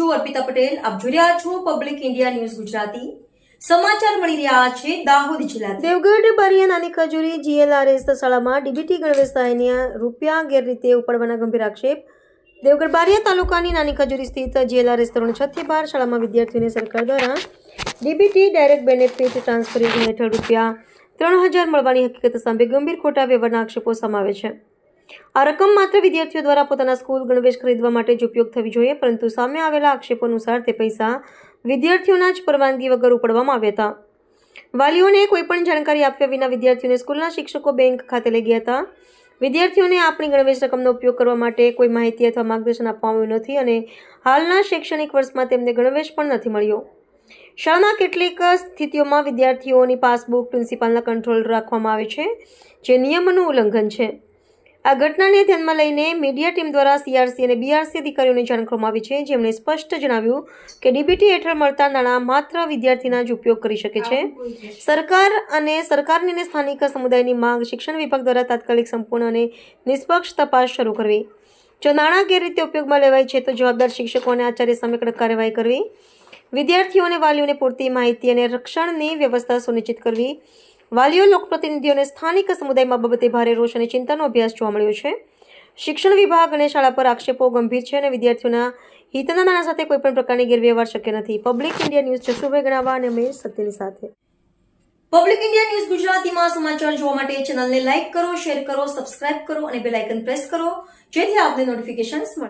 છું, અર્પિતા પટેલ. આપ જોઈ રહ્યા છો પબ્લિક ઇન્ડિયા ન્યૂઝ ગુજરાતી. સમાચાર મળી રહ્યા છે દાહોદ જિલ્લા દેવગઢ, બારિયા, નાની ખજૂરી, જીએલઆરએસ શાળામાં ડીબીટી ગણવેશ સહાયના રૂપિયા ગેરરીતે ઉપાડવાના ગંભીર આક્ષેપ. દેવગઢ, બારિયા તાલુકાની નાની ખજૂરી સ્થિત જીએલઆરએસ ધોરણ છ થી બાર શાળામાં વિદ્યાર્થીઓને સરકાર દ્વારા ડીબીટી ડાયરેક્ટ બેનિફિટ ટ્રાન્સફર યોજના હેઠળ રૂપિયા ત્રણ હજાર મળવાની હકીકત સામે ગંભીર ખોટા વ્યવહારના આક્ષેપો સમાવે છે. આ રકમ માત્ર વિદ્યાર્થીઓ દ્વારા પોતાના સ્કૂલ ગણવેશ ખરીદવા માટે જ ઉપયોગ થવી જોઈએ, પરંતુ સામે આવેલા આક્ષેપો અનુસાર તે પૈસા વિદ્યાર્થીઓના જ પરવાનગી વગર ઉપાડવામાં આવ્યા હતા. વાલીઓને કોઈપણ જાણકારી આપ્યા વિના વિદ્યાર્થીઓને સ્કૂલના શિક્ષકો બેંક ખાતે લઈ ગયા હતા. વિદ્યાર્થીઓને આપણી ગણવેશ રકમનો ઉપયોગ કરવા માટે કોઈ માહિતી અથવા માર્ગદર્શન આપવામાં આવ્યું નથી અને હાલના શૈક્ષણિક વર્ષમાં તેમને ગણવેશ પણ નથી મળ્યો. શાળામાં કેટલીક સ્થિતિઓમાં વિદ્યાર્થીઓની પાસબુક પ્રિન્સિપાલના કંટ્રોલ રાખવામાં આવે છે, જે નિયમોનું ઉલ્લંઘન છે. આ ઘટનાને ધ્યાનમાં લઈને મીડિયા ટીમ દ્વારા સીઆરસી અને બીઆરસી અધિકારીઓને જાણ કરવામાં આવી છે. જેમણે સ્પષ્ટ જણાવ્યું કે ડીબીટી હેઠળ મળતા નાણાં માત્ર વિદ્યાર્થીના જ ઉપયોગ કરી શકે છે. સરકાર અને સરકારની અને સ્થાનિક સમુદાયની માંગ શિક્ષણ વિભાગ દ્વારા તાત્કાલિક સંપૂર્ણ અને નિષ્પક્ષ તપાસ શરૂ કરવી. જો નાણાં ગેરરીતે ઉપયોગમાં લેવાય છે, તો જવાબદાર શિક્ષકો અને આચાર્ય સામે કાર્યવાહી કરવી. વિદ્યાર્થીઓ અને વાલીઓને પૂરતી માહિતી અને રક્ષણની વ્યવસ્થા સુનિશ્ચિત કરવી. વાલીઓ લોકપ્રતિનિધિઓને સ્થાનિક સમુદાયમાં બાબતે ભારે રોષ અને ચિંતાનો અભ્યાસ જોવા મળ્યો છે. શિક્ષણ વિભાગ અને શાળા પર આક્ષેપો ગંભીર છે અને વિદ્યાર્થીઓના હિતના નાના સાથે કોઈપણ પ્રકારની ગેરવ્યવહાર શક્ય નથી. Public India news Jashubhai Ganava અને અમે સત્યની સાથે. પબ્લિક ઇન્ડિયા ન્યૂઝ ગુજરાતીમાં સમાચાર જોવા માટે ચેનલને લાઇક કરો, શેર કરો, સબસ્ક્રાઇબ કરો અને બેલ આઇકન પ્રેસ કરો, જેથી આપને નોટિફિકેશન્સ મળે.